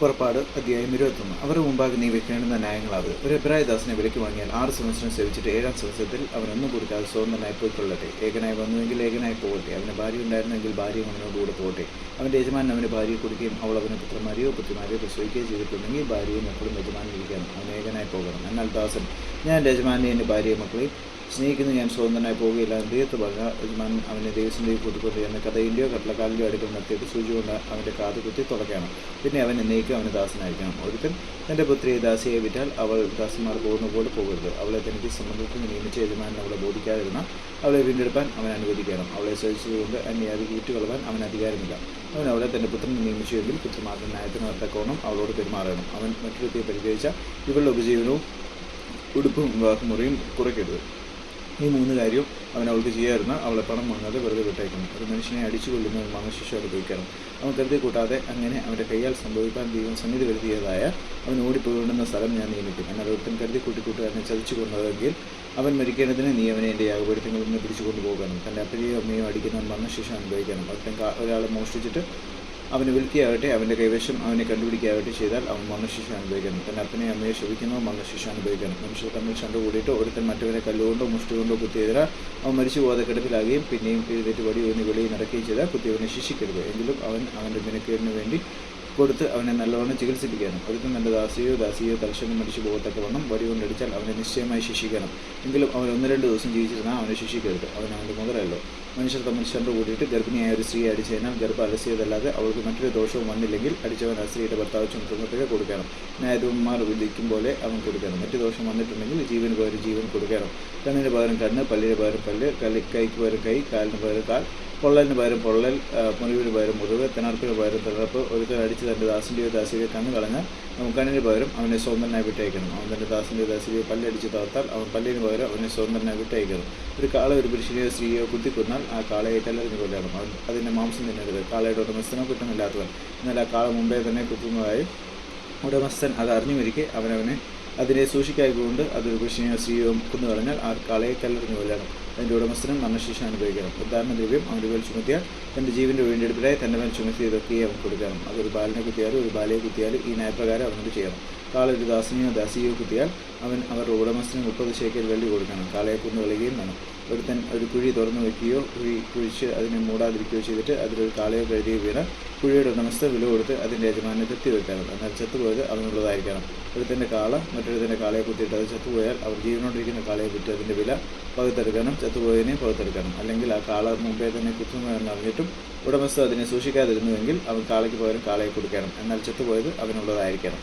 പുറപ്പാട് അധ്യായം ഇരുപത്തൊന്ന്. അവരുടെ മുമ്പാകെ നീ വെക്കേണ്ടുന്ന ന്യായങ്ങളാവ് ഒരു അഭിപ്രായദാസനെ വിലക്ക് വാങ്ങിയാൽ ആറ് സംവത്സരം സേവിച്ചിട്ട് ഏഴാം സെമസ്റ്ററിൽ അവനൊന്നും കൊടുക്കാതെ സ്വതന്ത്രനായി പോയിക്കൊള്ളട്ടെ. ഏകനായി വന്നുവെങ്കിൽ ഏകനായി പോകട്ടെ. അവന് ഭാര്യ ഉണ്ടായിരുന്നെങ്കിൽ ഭാര്യ അവനോടുകൂടെ പോകട്ടെ. അവന്റെ യജമാനൻ അവന് ഭാര്യയെ കൊടുക്കുകയും അവൾ അവന് പുത്രന്മാരെയോ പുത്രിമാരെയോ പ്രസവിക്കുകയോ ചെയ്തിട്ടുണ്ടെങ്കിൽ ഭാര്യയും മക്കളും യജമാനിരിക്കണം അവൻ ഏകനായി പോകണം. എന്നാൽ ദാസൻ ഞാൻ എന്റെ യജമാനെ എന്റെ ഭാര്യയും മക്കളെയും സ്നേഹിക്കുന്ന ഞാൻ സ്വതന്ത്രനായി പോവുകയില്ല. ദൈവത്ത് പറഞ്ഞ യജമാൻ അവനെ ദൈവത്തിന്റെ കൂട്ടിക്കൊണ്ട് എന്ന കഥയിന്റെയോ കട്ടലക്കാലിന്റെയോ അടുക്കൽ നിർത്തിയിട്ട് സൂചി കൊണ്ട് അവന്റെ കാത് കുത്തി തുടക്കണം പിന്നെ അവൻ എന്നേക്കും അവന് ദാസനായിരിക്കണം. ഒരുത്തൻ തന്റെ പുത്രിയെ ദാസിയെ വിറ്റാൽ അവൾ ദാസന്മാർ പോകുന്ന പോലെ പോകരുത്. അവളെ തനിക്ക് സംബന്ധത്തിന് നിയമിച്ച യജമാനൻ അവളെ ബോധിക്കാതിരുന്ന അവളെ വീണ്ടെടുപ്പാൻ അവൻ അനുവദിക്കണം. അവളെ സഹിച്ചതുകൊണ്ട് അന്യാതി കൂറ്റുകളവാൻ അവൻ അധികാരമില്ല. അവൻ അവളെ തന്റെ പുത്രനെ നിയമിച്ചുവെങ്കിൽ പുത്രമാർക്ക് ന്യായത്തിന് തക്കവണ്ണം അവളോട് പെരുമാറണം. അവൻ മറ്റൊരു മറ്റൊരുത്തിയെ പരിചയിച്ച ഇവളുടെ ഉപജീവനവും ഉടുപ്പും വിവാഹമുറിയും കുറയ്ക്കരുത്. ഈ മൂന്ന് കാര്യവും അവൻ അവൾക്ക് ചെയ്യാതിരുന്ന അവളെ പണം വാങ്ങാതെ വെറുതെ വിട്ടേക്കണം ഒരു മനുഷ്യനെ അടിച്ചു കൊല്ലുന്ന ഒരു മനുഷ്യശിക്ഷ അനുഭവിക്കണം അവൻ കരുതി കൂട്ടാതെ അങ്ങനെ അവന്റെ കൈയാൽ സംഭവിക്കാൻ ദൈവം സന്നിധി വരുത്തിയതായ അവൻ ഓടിപ്പോകേണ്ടുന്ന സ്ഥലം ഞാൻ നിയമിക്കും. എന്നാൽ ഒരുത്തൻ കരുതി കൂട്ടിക്കൂട്ടുകാരനെ ചതിച്ചു കൊന്നതെങ്കിൽ അവൻ മരിക്കേണ്ടതിന് നീ അവനെ എന്റെ യാഗപീഠത്തിൽ നിന്ന് പിടിച്ചു കൊണ്ടുപോകണം. തന്റെ അപ്പനെയോ അമ്മയോ അടിക്കുന്ന മരണശിക്ഷ അനുഭവിക്കണം. ഒരുത്തൻ ഒരാളെ മോഷ്ടിച്ചിട്ട് അവന് വിൽക്കുകയാകട്ടെ അവന്റെ കൈവശം അവനെ കണ്ടുപിടിക്കുകയാകട്ടെ ചെയ്താൽ അവൻ മരണശിക്ഷ അനുഭവിക്കണം തന്റെ അപ്പനെ അമ്മയെ ശപിക്കുന്നോ മരണശിക്ഷ അനുഭവിക്കണം മനുഷ്യർ തമ്മിൽ ചണ്ട കൂടിയിട്ട് ഒരുത്തൻ മറ്റവനെ കല്ലുകൊണ്ടോ മുഷ്ടികൊണ്ടോ കൊണ്ടോ കുത്തിയതിരാ അവൻ മരിച്ചു പോകാതെ കിടപ്പിലാകുകയും പിന്നെയും എഴുന്നേറ്റ് വടി ഒന്ന് വെളിയിൽ നടക്കുകയും ചെയ്താൽ കുത്തിയവനെ ശിക്ഷിക്കരുത്. എങ്കിലും അവൻ അവന്റെ മിനക്കേടിന് വേണ്ടി കൊടുത്ത് അവനെ നല്ലവണ്ണം ചികിത്സിപ്പിക്കണം. ഒരിക്കലും തന്റെ ദാസിയോ ദാസിയോ തൽക്ഷണം മരിച്ചു പോകത്തക്കവണ്ണം വടി കൊണ്ടടിച്ചാൽ അവനെ നിശ്ചയമായി ശിക്ഷിക്കണം. എങ്കിലും അവൻ ഒന്ന് രണ്ട് ദിവസം ജീവിച്ചിരുന്നാൽ അവനെ ശിക്ഷിക്കരുത്. അവൻ അവന്റെ മുതലല്ലോ. മനുഷ്യർ തമ്മിൽ കൂടിയിട്ട് ഗർഭിണിയായ ഒരു സ്ത്രീ അടിച്ചതിനാൽ ഗർഭം അലസിയതല്ലാതെ അവൾക്ക് മറ്റൊരു ദോഷവും വന്നില്ലെങ്കിൽ അടിച്ചവൻ ആ സ്ത്രീയുടെ ഭർത്താവ് ചുമത്തുന്നതൊക്കെ കൊടുക്കണം. ന്യായാധിപന്മാർ വിധിക്കും പോലെ അവൻ കൊടുക്കണം. മറ്റു ദോഷം വന്നിട്ടുണ്ടെങ്കിൽ ജീവന് പകരം ജീവൻ കൊടുക്കണം. കണ്ണിന് പകരം കണ്ണ് പല്ലിന് പകരം പല്ല് കൈക്ക് പകരം കൈ കാലിന് പകരം കാൽ പൊള്ളലിന് പകരം പൊള്ളൽ മുറിവിന് പകരം മുറിവ് തിണർപ്പിന് പകരം തിണർപ്പ് ഒരുത്തൻ അടിച്ച് തന്റെ ദാസിന്റെയോ ദാസിയോ കണ്ണ് കളഞ്ഞാൽ അവൻ കണ്ണിന് പകരം അവനെ സ്വതന്ത്രനായി വിട്ടയക്കണം അവൻ തന്റെ ദാസിന്റെയോ ദാസിയോ പല്ലടിച്ച് തകർത്താൽ അവൻ പല്ലിന് പകരം അവനെ സ്വതന്ത്രനായി വിട്ടയക്കണം ഒരു കാള ഒരു പുരുഷനെയോ സ്ത്രീയോ കുത്തിക്കൊന്നാൽ ആ കാളയെ കല്ലെറിഞ്ഞ് കൊല്ലണം അവൻ അതിന്റെ മാംസം തിന്നരുത് കാളയുടെ ഉടമസ്ഥനോ കുറ്റമില്ലാത്തവൻ. എന്നാൽ ആ കാള മുമ്പേ തന്നെ കുത്തുന്നതായി ഉടമസ്ഥൻ അത് അറിഞ്ഞുമിരിക്കെ അവനവനെ അതിനെ സൂക്ഷിക്കായതുകൊണ്ട് അതൊരു പുരുഷനെയോ സ്ത്രീയോ കുന്നുകളഞ്ഞാൽ ആ കാളയെ കല്ലെറിഞ്ഞ് കൊല്ലണം അതിന്റെ ഉടമസ്ഥനും മരണശേഷം അനുഭവിക്കണം. ഉദാഹരണ ദ്രവ്യം അവന്റെ മേൽ ചുമത്തിയാൽ തന്റെ ജീവന്റെ വീണ്ടെടുപ്പിലായി തന്റെ മേൽ ചുമത്തിയതൊക്കെ അവൻ കൊടുക്കണം. അതൊരു ബാലിനെ കുത്തിയാലും ഒരു ബാലയെ കുത്തിയാലും ഈ നയപ്രകാരം അവനോട് ചെയ്യണം. കാള ഒരു ദാസിനെയോ ദാസിയോ കുത്തിയാൽ അവൻ അവരുടെ ഉടമസ്ഥന് മുപ്പത് ശേക്കൽ വെള്ളി കൊടുക്കണം. കാളയെ കുന്നു കളയുകയും വേണം. ഒരുത്തൻ ഒരു കുഴി തുറന്നു വയ്ക്കുകയോ കുഴി കുഴിച്ച് അതിനെ മൂടാതിരിക്കുകയോ ചെയ്തിട്ട് അതിലൊരു കാളയോ കഴുതിയോ വീണ് കുഴിയുടെ ഉടമസ്ഥ വില കൊടുത്ത് അതിന്റെ യജമാനെ തെറ്റി വെക്കണം എന്നാൽ ചത്തുപോയത് അവനുള്ളതായിരിക്കണം ഒരുത്തന്റെ കാള മറ്റൊരുത്തന്റെ കാളയെ കുത്തിയിട്ട് അത് ചത്തുപോയാൽ അവർ ജീവനോണ്ടിരിക്കുന്ന കാളയെ കുത്തി അതിന്റെ വില പകുത്തെടുക്കണം. ചത്തുപോയതിനെ പുറത്തെടുക്കണം. അല്ലെങ്കിൽ ആ കാള മുമ്പേ തന്നെ കുത്തുന്നതെന്ന് അറിഞ്ഞിട്ടും ഉടമസ്ഥ അതിനെ സൂക്ഷിക്കാതിരുന്നുവെങ്കിൽ അവൻ കാളയ്ക്ക് പകരം കാളയെ കൊടുക്കണം. എന്നാൽ ചത്തുപോയത് അവനുള്ളതായിരിക്കണം.